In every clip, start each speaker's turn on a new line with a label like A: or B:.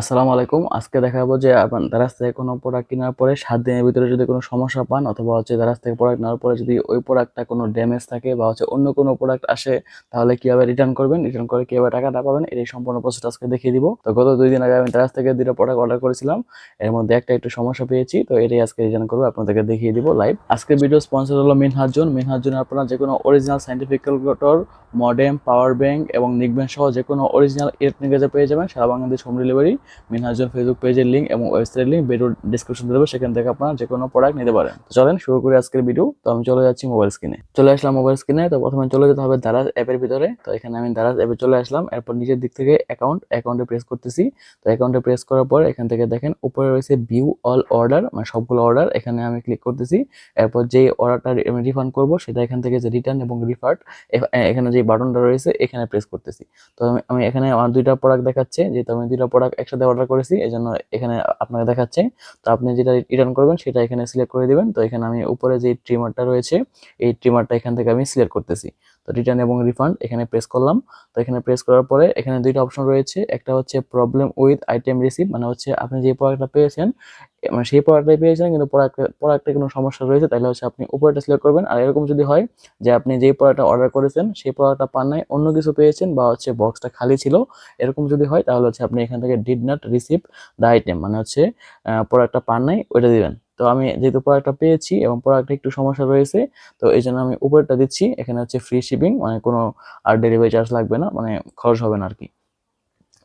A: আসসালামু আলাইকুম। আজকে দেখাবো যে আপনার দারাজ থেকে কোনো প্রোডাক্ট কেনার পরে সাত দিনের ভিতরে যদি কোনো সমস্যা পান অথবা হচ্ছে দারাজ থেকে প্রোডাক্ট নেওয়ার পরে যদি ওই প্রোডাক্টটা কোনো ড্যামেজ থাকে বা হচ্ছে অন্য কোনো প্রোডাক্ট আসে, তাহলে কীভাবে রিটার্ন করবেন? রিটার্ন করে কীভাবে টাকাটা পাবেন? এই সম্পূর্ণ প্রসেস আজকে দেখিয়ে দিব। তো গত দুই দিন আগে আমি দারাজ থেকে দুটো প্রোডাক্ট অর্ডার করেছিলাম। এর মধ্যে একটা একটু সমস্যা পেয়েছি, তো এটাই আজকে রিটার্ন করব, আপনাদেরকে দেখিয়ে দিব লাইভ আজকে ভিডিও স্পন্সর হলো মিনহাজুন মিনহাজুন আপনারা যে কোনো original scientific calculator modem power bank এবং নিকব্যাংক সহ যে কোনো অরিজিনাল ইলেকট্রনিক পেয়ে যাবেন। সারা Bangladesh home delivery Minhajun Facebook পেজের লিঙ্ক এবং ওয়েবসাইটের লিঙ্ক ভিডিও ডিসক্রিপশন দেবো সেখান থেকে আপনারা যে কোনো প্রোডাক্ট নিতে পারেন। চলেন শুরু করি আজকের ভিডিও তো আমি চলে যাচ্ছি মোবাইল স্ক্রিনে চলে আসলাম মোবাইল স্ক্রিনে তো প্রথমে চলে যেতে হবে দারাজ অ্যাপের ভিতরে। তো এখানে আমি দারাজ অ্যাপে চলে আসলাম, এরপর নিচের দিক থেকে অ্যাকাউন্ট অ্যাকাউন্টে প্রেস করতেছি। তো অ্যাকাউন্টে প্রেস করার পর এখান থেকে দেখেন উপরে রয়েছে ভিউ অল অর্ডার মানে সবগুলো অর্ডার এখানে আমি ক্লিক করতেছি। এরপর যে অর্ডারটা আমি রিফান্ড করব, সেটা এখান থেকে যে রিটার্ন এবং রিফান্ড এখানে যে বাটনটা রয়েছে, এখানে প্রেস করতেছি। তো আমি এখানে আমার দুইটা প্রোডাক্ট দেখাচ্ছে, যেহেতু আমি দুইটা প্রোডাক্ট একসাথে অর্ডার করেছি এই জন্য এখানে আপনাকে দেখাচ্ছে। তো আপনি যেটা রিটার্ন করবেন, সেটা এখানে সিলেক্ট করে দেবেন। তো এখানে আমি উপরে যে ট্রিমারটা রয়েছে, এই ট্রিমারটা এখান থেকে আমি সিলেক্ট করতেছি। তো রিটার্ন এবং রিফান্ড এখানে প্রেস করলাম। তো এখানে প্রেস করার পরে এখানে দুইটা অপশন রয়েছে। একটা হচ্ছে প্রবলেম উইথ আইটেম রিসিভ মানে হচ্ছে আপনি যে প্রোডাক্টটা পেয়েছেন মানে সেই প্রোডাক্টটাই পেয়েছেন কিন্তু প্রোডাক্ট প্রোডাক্টে কোনো সমস্যা রয়েছে, তাহলে হচ্ছে আপনি উপরেটা সিলেক্ট করবেন। আর এরকম যদি হয় যে আপনি যেই প্রোডাক্টটা অর্ডার করেছেন, সেই প্রোডাক্টটা পান নাই, অন্য কিছু পেয়েছেন বা হচ্ছে বক্সটা খালি ছিল, এরকম যদি হয়, তাহলে হচ্ছে আপনি এখান থেকে did not receive the item মানে হচ্ছে প্রোডাক্টটা পান নাই, ওইটা দিবেন। তো আমি যেহেতু প্রোডাক্টটা পেয়েছি এবং প্রোডাক্টে একটু সমস্যা রয়েছে, তো এই জন্য আমি উপরেরটা দিচ্ছি। এখানে হচ্ছে ফ্রি শিপিং মানে কোনো আর ডেলিভারি চার্জ লাগবে না মানে খরচ হবে না আর কি।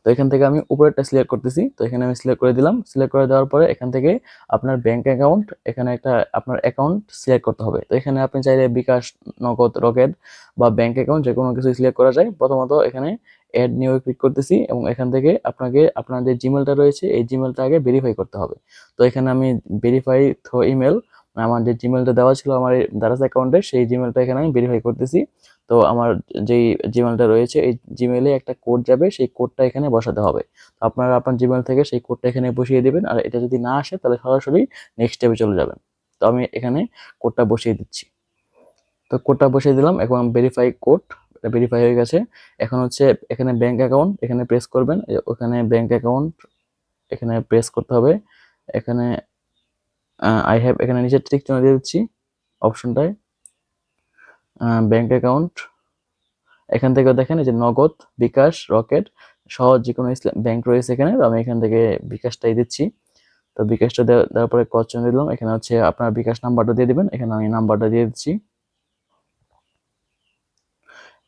A: তো এখান থেকে আমি উপরেরটা সিলেক্ট করতেছি। তো এখানে আমি সিলেক্ট করে দিলাম। সিলেক্ট করে দেওয়ার পরে এখান থেকে আপনার ব্যাংক অ্যাকাউন্ট এখানে একটা আপনার অ্যাকাউন্ট সিলেক্ট করতে হবে। তো এখানে আপনি চাইলে বিকাশ, নগদ, রকেট বা ব্যাংক অ্যাকাউন্ট যে কোনো কিছু সিলেক্ট করা যায়। প্রথমত এখানে অ্যাড নিউ ক্লিক করতেছি এবং এখান থেকে আপনাকে আপনার যে জিমেলটা রয়েছে। এই জিমেলটা আগে ভেরিফাই করতে হবে। তো এখানে আমি ভেরিফাই থ্রো ইমেল আমার যে জিমেলটা দেওয়া ছিল আমার দারাজ অ্যাকাউন্টে সেই জিমেলটা এখানে আমি ভেরিফাই করতেছি। তো আমার যেই জিমেলটা রয়েছে, এই জিমেলে একটা কোড যাবে, সেই কোডটা এখানে বসাতে হবে। তো আপনারা আপনার জিমেল থেকে সেই কোডটা এখানে বসিয়ে দেবেন, আর এটা যদি না আসে, তাহলে সরাসরি নেক্সট স্টেপে চলে যাবেন। তো আমি এখানে কোডটা বসিয়ে দিচ্ছি। তো কোডটা বসিয়ে দিলাম, এখন ভেরিফাই কোড ভেরিফাই হয়ে গেছে। এখন হচ্ছে এখানে ব্যাংক অ্যাকাউন্ট এখানে প্রেস করবেন ওখানে ব্যাংক অ্যাকাউন্ট এখানে প্রেস করতে হবে। এখানে আই হ্যাভ এখানে নিচের টিক চিহ্ন দিয়ে দিচ্ছি অপশনটায় ব্যাংক অ্যাকাউন্ট এখান থেকে দেখেন এই যে নগদ, বিকাশ, রকেট সহ যে কোনো ব্যাংক রয়েছে এখানে আমি এখান থেকে বিকাশটাই দিচ্ছি। তো বিকাশটা দেওয়ার পরে কোশ্চেন দিলাম, এখানে হচ্ছে আপনার বিকাশ নাম্বারটা দিয়ে দিবেন, এখানে আমি নাম্বারটা দিয়ে দিচ্ছি।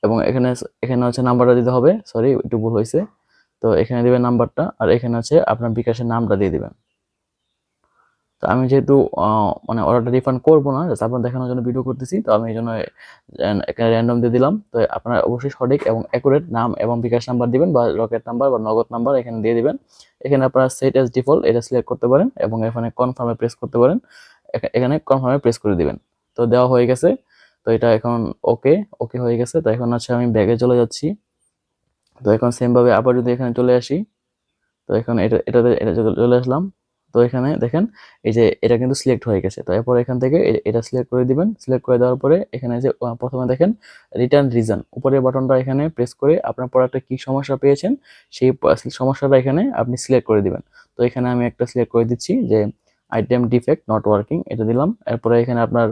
A: এবং এখানে এখানে হচ্ছে নাম্বারটা দিতে হবে সরি একটু ভুল হয়েছে। তো এখানে দিবেন নাম্বারটা আর এখানে হচ্ছে আপনার বিকাশের নামটা দিয়ে দিবেন। তো আমি যেহেতু মানে অর্ডারটা রিফান্ড করব না জাস্ট আপনার দেখানোর জন্য ভিডিও করতেছি, তো আমি এই জন্য এখানে র্যান্ডম দিয়ে দিলাম। তো আপনারা অবশ্যই সঠিক এবং অ্যাকুরেট নাম এবং বিকাশ নাম্বার দিবেন বা রকেট নাম্বার বা নগদ নাম্বার এখানে দিয়ে দিবেন। এখানে আপনারা সেট এস ডিফল্ট এটা সিলেক্ট করতে পারেন এবং এখানে কনফার্মে প্রেস করতে পারেন। এখানে কনফার্মে প্রেস করে দিবেন। তো দেওয়া হয়ে গেছে। তো এটা এখন ওকে ওকে হয়ে গেছে। তো এখন হচ্ছে আমি ব্যাগে চলে যাচ্ছি। তো এখন সেমভাবে আবার যদি এখানে চলে আসি, তো এখন এটা, এটাতে, এটা চলে আসলাম। তো এখানে দেখেন, এই যে এটা কিন্তু সিলেক্ট হয়ে গেছে। তো এরপর এখান থেকে এটা সিলেক্ট করে দিবেন। সিলেক্ট করে দেওয়ার পরে এখানে যে প্রথমে দেখেন রিটার্ন রিজন উপরের বাটনটা এখানে প্রেস করে আপনার প্রোডাক্টে কী সমস্যা পেয়েছেন, সেই সমস্যাটা এখানে আপনি সিলেক্ট করে দিবেন। তো এখানে আমি একটা সিলেক্ট করে দিচ্ছি যে আইটেম ডিফেক্ট নট ওয়ার্কিং এটা দিলাম। এরপরে এখানে আপনার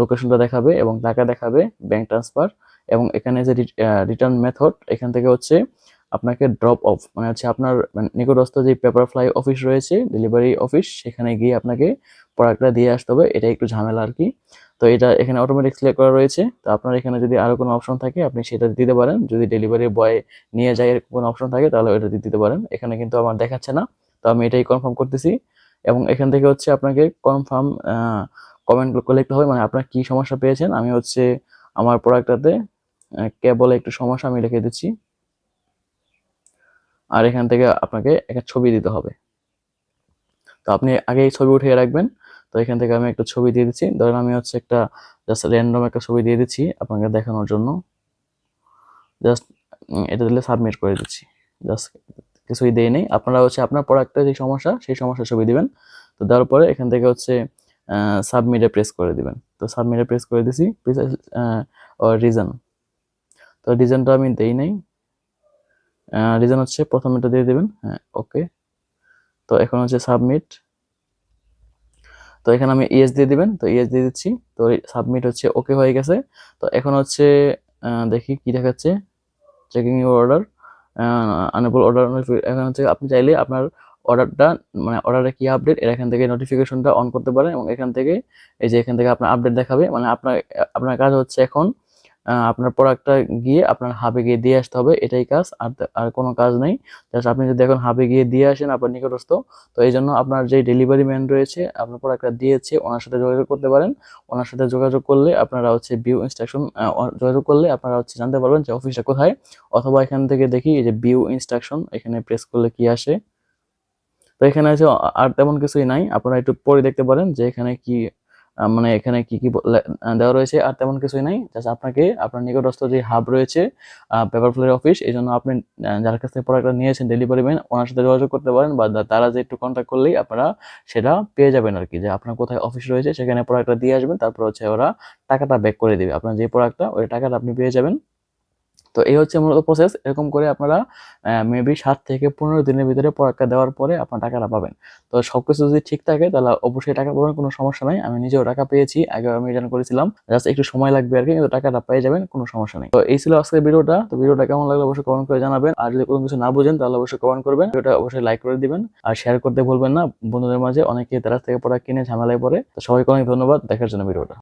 A: লোকেশনটা দেখাবে এবং টাকা দেখাবে ব্যাংক ট্রান্সফার এবং এখানে যে রিটার্ন মেথড এখান থেকে হচ্ছে আপনাকে ড্রপ অফ মানে হচ্ছে আপনার নিকটস্থ যে পেপার ফ্লাই অফিস রয়েছে ডেলিভারি অফিস সেখানে গিয়ে আপনাকে প্রোডাক্টটা দিয়ে আসতে হবে এটা একটু ঝামেলা আর কি। তো এটা এখানে অটোমেটিক সিলেক্ট করা রয়েছে, তো আপনার এখানে যদি আরও কোনো অপশন থাকে, আপনি সেটা দিতে পারেন। যদি ডেলিভারি বয় নিয়ে যায় কোনো অপশন থাকে, তাহলে ওটা দিতে পারেন। এখানে কিন্তু আমার দেখাচ্ছে না, তো আমি এটাই কনফার্ম করতেছি। এবং এখান থেকে হচ্ছে আপনাকে কনফার্ম কমেন্ট লিখতে হবে মানে আপনার কি সমস্যা পেয়েছেন, আমি হচ্ছে আমার প্রোডাক্টটাতে কেবল একটু সমস্যা আমি লিখে দিচ্ছি। আর এখান থেকে আপনাকে একটা ছবি দিতে হবে। তো আপনি আগে এই ছবি উঠিয়ে রাখবেন। তো এখান থেকে আমি একটা ছবি দিয়ে দিচ্ছি। ধরেন আমি হচ্ছে একটা জাস্ট র্যান্ডম একটা ছবি দিয়ে দিচ্ছি আপনাকে দেখানোর জন্য। জাস্ট এটা দিলে সাবমিট করে দিচ্ছি। জাস্ট কিছুই দিয়ে নেই। আপনারা হচ্ছে আপনার প্রোডাক্টের যে সমস্যা, সেই সমস্যার ছবি দিবেন। তো দেওয়ার পরে এখান থেকে হচ্ছে সাবমিটে প্রেস করে দিবেন। তো সাবমিটে প্রেস করে দিছি। রিজন তো রিজনটা আমি দেই নাই। রিজন হচ্ছে প্রথম দিয়ে দেবেন হ্যাঁ ওকে তো এখন হচ্ছে সাবমিট তো এখানে আমি ইএস দিয়ে দিবেন, তো ইএস দিয়ে দিচ্ছি, তো সাবমিট হচ্ছে ওকে হয়ে গেছে। তো এখন হচ্ছে দেখি কি দেখাচ্ছে checking your order unable order এখন হচ্ছে আপনি চাইলে আপনার অর্ডারটা মানে অর্ডারে কি আপডেট এর এখান থেকে নোটিফিকেশনটা অন করতে পারেন এবং এখান থেকে এই যে এখান থেকে আপনার আপডেট দেখাবে। মানে আপনার আপনার কাজ হচ্ছে এখন আপনার প্রোডাক্টটা গিয়ে আপনার হাবে গিয়ে দিয়ে আসতে হবে। এটাই কাজ, আর আর কোনো কাজ নেই। জাস্ট আপনি যদি এখন হাবে গিয়ে দিয়ে আসেন আপনার নিকটস্থ, তো এই জন্য আপনার যে ডেলিভারি ম্যান রয়েছে, আপনার প্রোডাক্টটা দিয়েছে, ওনার সাথে যোগাযোগ করতে পারেন। ওনার সাথে যোগাযোগ করলে আপনারা হচ্ছে ভিউ ইনস্ট্রাকশন যোগাযোগ করলে আপনারা হচ্ছে জানতে পারবেন যে অফিসটা কোথায়। অথবা এখান থেকে দেখি এই যে ভিউ ইনস্ট্রাকশন এখানে প্রেস করলে কি আসে। তো এখানে আছে আর তেমন কিছুই নাই। আপনারা একটু পরে দেখতে পারেন যে এখানে কি মানে এখানে কি কি দেওয়া রয়েছে আর তেমন কিছুই নাই। জাস্ট আপনাকে, আপনার নিকটস্থ যে হাব রয়েছে পেপার পেপারফ্লের অফিস এই জন্য আপনি যার কাছ থেকে প্রোডাক্টটা নিয়েছেন ডেলিভারি ম্যান ওনার সাথে যোগাযোগ করতে পারেন বা তারা যে একটু কন্ট্যাক্ট করলেই আপনারা সেটা পেয়ে যাবেন আর কি যে আপনার কোথায় অফিস রয়েছে, সেখানে প্রোডাক্টটা দিয়ে আসবেন, তারপর হচ্ছে ওরা টাকাটা ব্যাক করে দেবে। আপনার যে প্রোডাক্টটা ওই টাকাটা আপনি পেয়ে যাবেন। তো এই হচ্ছে মূলত প্রসেস এরকম করে আপনারা মেবি সাত থেকে পনেরো দিনের ভিতরে প্রোডাক্টটা দেওয়ার পরে আপনার টাকাটা পাবেন। তো সব কিছু যদি ঠিক থাকে, তাহলে অবশ্যই টাকা পাবেন, কোনো সমস্যা নাই। আমি নিজেও টাকা পেয়েছি আগে আমি রিটার্ন করেছিলাম। জাস্ট একটু সময় লাগবে আর কি, কিন্তু টাকাটা পেয়ে যাবেন, কোনো সমস্যা নেই। তো এই ছিল আজকের ভিডিওটা। তো ভিডিওটা কেমন লাগল অবশ্যই কমেন্ট করে জানাবেন। আর যদি কোনো কিছু না বুঝেন, তাহলে অবশ্যই কমেন্ট করবেন। ভিডিওটা অবশ্যই লাইক করে দিবেন। আর শেয়ার করতে ভুলবেন না। বন্ধুদের মাঝে অনেকে তারা থেকে প্রোডাক্ট কিনে ঝামেলায় পড়ে। তো সবাইকে অনেক ধন্যবাদ। দেখার জন্য ভিডিওটা।